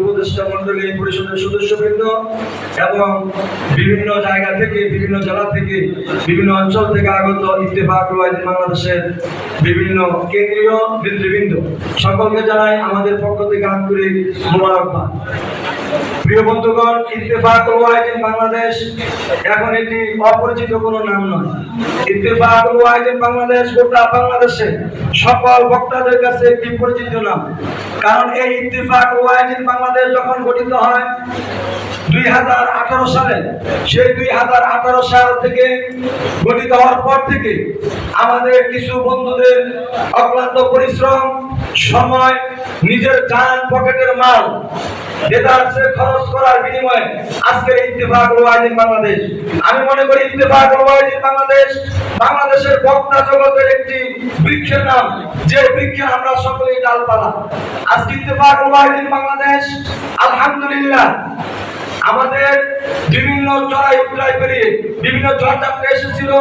উপদেষ্টা মন্ডলী পরিষদের সদস্যবৃন্দ এবং বিভিন্ন জায়গা থেকে, বিভিন্ন জেলা থেকে, বিভিন্ন অঞ্চল থেকে আগত ইত্তেফাক রয়েছে বাংলাদেশের বিভিন্ন কেন্দ্রীয় নেতৃবৃন্দ। সকলকে জানাই আমাদের পক্ষ থেকে আন্তরিক মোবারকবাদ। প্রিয় বন্ধুগণ, ইত্তেফাক ওয়াহিদিন বাংলাদেশ এখন এটি অপরিচিত কোনো নাম নয়। ইত্তেফাক ওয়াহিদিন বাংলাদেশ গোটা বাংলাদেশে সকল বক্তাদের কাছে একটি পরিচিত নাম। কারণ এই ইত্তেফাক ওয়াহিদিন বাংলাদেশ যখন গঠিত হয়, দুই হাজার আঠারো সালে, সেই দুই হাজার আঠারো সাল থেকে গঠিত হওয়ার পর থেকে আমাদের কিছু বন্ধুদের অক্লান্ত পরিশ্রম সময় নিজের যান পকেটের মাল খরচ করার বিনিময়ে আজকের ইত্তেফাক বাংলাদেশ। আমি মনে করি ইত্তেফাক বাংলাদেশ বাংলাদেশের বক্তা জগতের একটি বৃক্ষের নাম। যে আমরা সকলেই ডালপালা। আজকে ইত্তেফাক বাংলাদেশ, আলহামদুলিল্লাহ, আমাদের বিভিন্ন চড়াই উতরাই পেরিয়ে বিভিন্ন চর্চাপটা এসেছিল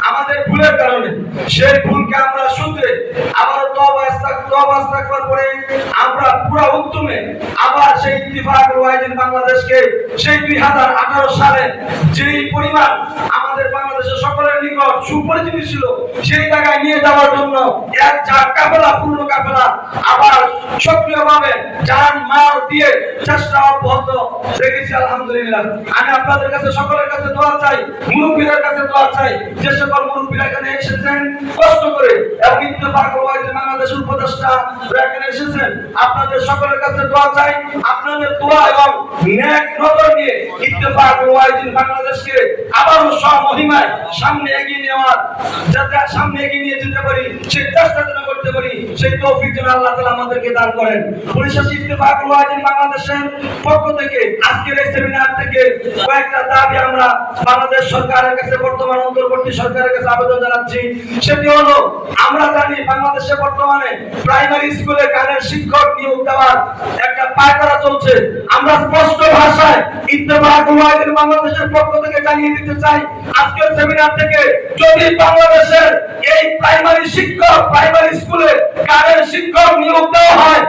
আমাদের ভুলের কারণে। সেই ভুলকে আমরা শুধরে আঠারো সালে যেই পরিমাণ আমাদের বাংলাদেশের সকলের নিকট সুপরিচিত ছিল, সেই জায়গায় নিয়ে যাওয়ার জন্য এক চার কাফেলা, পূর্ণ আবার সক্রিয়ভাবে যান মাল দিয়ে চেষ্টা অব্যাহত রেখেছি আলহামদুলিল্লাহ। আমি আপনাদের কাছে, সকলের কাছে দোয়া চাই, মুরব্বীদের কাছে দোয়া চাই, যে সকল মুরব্বীরা এখানে এসেছেন, কষ্ট করে এবং ওয়াহিদ উপদেষ্টা এখানে এসেছেন, আপনাদের সকলের কাছে দোয়া চাই, আপনাদের দোয়া এবং নেক নজর নিয়ে ইত্তেফাক বাংলাদেশকে আবারও স্বমহিমায় সামনে এগিয়ে নেওয়ার, যাতে সামনে এগিয়ে নিয়ে যেতে পারি, সেই চেষ্টা যেন করতে পারি, সেই তৌফিক যেন আল্লাহ তাআলা আমাদেরকে দান করেন। বাংলাদেশের পক্ষ থেকে আজকের এই সেমিনার থেকে কয়েকটা দাবি আমরা বাংলাদেশ সরকারের কাছে, বর্তমান অন্তর্বর্তী সরকারের কাছে আবেদন জানাচ্ছি। সেটি হলো, আমরা জানি বাংলাদেশে বর্তমানে প্রাইমারি স্কুলে গানের শিক্ষক নিয়োগ দেওয়ার একটা পায়তারা চলছে। আমরা স্পষ্ট ভাষায় ইত্তেফাক বাংলাদেশের পক্ষ থেকে জানিয়ে দিতে চাই, আজকের সেমিনার থেকে যদি বাংলাদেশের এই প্রাইমারি শিক্ষক প্রাইমারি স্কুলে গানের শিক্ষক নিয়োগ দেওয়া হয়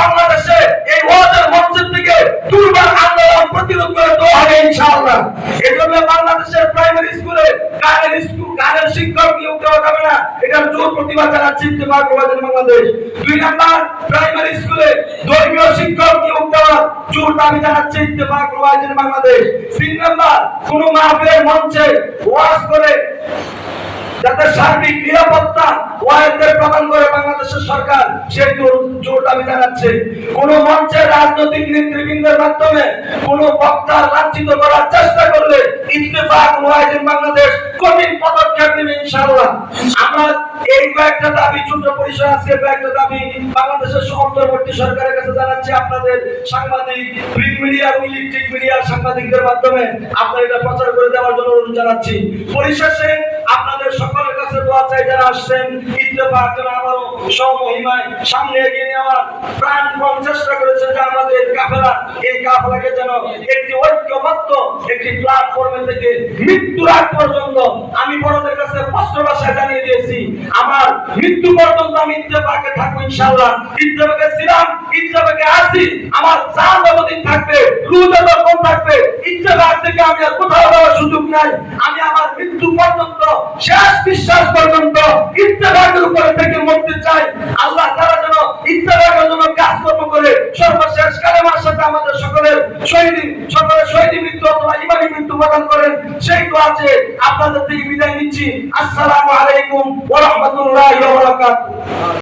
বাংলাদেশে এই ওয়াজের মঞ্চের থেকে দুর্বার আন্দোলন প্রতিরোধ করে দেওয়া হবে ইনশাআল্লাহ। এই জন্য বাংলাদেশের প্রাইমারি স্কুলে গানের স্কুল গানের শিক্ষক নিয়োগ দেওয়া যাবে না। এটার জোর প্রতিবাদ জানাচ্ছি ইত্তেফাক ওয়াজের বাংলাদেশ। দুই নাম্বার প্রাইমারি স্কুলে ধর্মীয় শিক্ষক নিয়োগ দেওয়ার জোর দাবি জানাচ্ছে ইত্তেফাক ওয়াজের বাংলাদেশ। তিন নাম্বার কোন মাহফিলের মঞ্চে ওয়াজ করে যাতে সার্বিক নিরাপত্তা ওয়াহেদদের প্রদান করে বাংলাদেশের সরকার, সেই জোর- দাবি জানাচ্ছে। কোন মঞ্চের রাজনৈতিক নেতৃবৃন্দের মাধ্যমে কোন বক্তা লাঞ্ছিত করার চেষ্টা করলে ইত্তেফাক ওয়াহেদিন বাংলাদেশ কঠিন পদক্ষেপ নেবে ইনশাআল্লাহ। আমরা এই কয়েকটা দাবি, ছোট পরিসর আজকে কয়েকটা দাবি বাংলাদেশের অন্তর্বর্তী সরকারের কাছে জানাচ্ছি। আপনাদের সাংবাদিক প্রিন্ট মিডিয়া এবং ইলেকট্রিক মিডিয়ার সাংবাদিকদের মাধ্যমে আপনারা এটা প্রচার করে দেওয়ার জন্য অনুরোধ জানাচ্ছি। পরিশেষে আপনাদের সকলের কাছে দোয়া চাই যারা আসছেন সামনে এগিয়ে নেওয়ার প্রাণপণ চেষ্টা যে আমাদের কাফেলা, এই কাফেলাকে যেন একটি ঐক্যবদ্ধ একটি প্ল্যাটফর্মে থেকে মৃত্যুর আগ পর্যন্ত আমি বড়দের কাছে স্পষ্ট ভাষায় জানিয়ে দিয়েছি। আমার মৃত্যু পর্যন্ত আমি ইত্তেফাকে থাকব ইত্তেফাকে ছিলাম ইত্তেফাকে আছি আমার জান যতদিন থাকবে যতক্ষণ থাকবে থেকে আমি আর কোথাও যাওয়ার সুযোগ নাই। আমি আমার মৃত্যু পর্যন্ত, শেষ বিশ্বাস পর্যন্ত ইত্তেফাকের উপরে থেকে মরতে চাই। আল্লাহ তারা যেন ইত্তেফাকের জন্য কাজকর্ম করে সর্বশেষ কালেমার সাথে আমাদের সকলের শহীদ সকলের শহীদ মৃত্যু অথবা ইমানি মৃত্যু প্রদান করেন। সেই তো আছে আপনাদের থেকে বিদায় নিচ্ছি। আসসালামু আলাইকুম ওয়া রাহমাতুল্লাহি ওয়া বারাকাতুহু।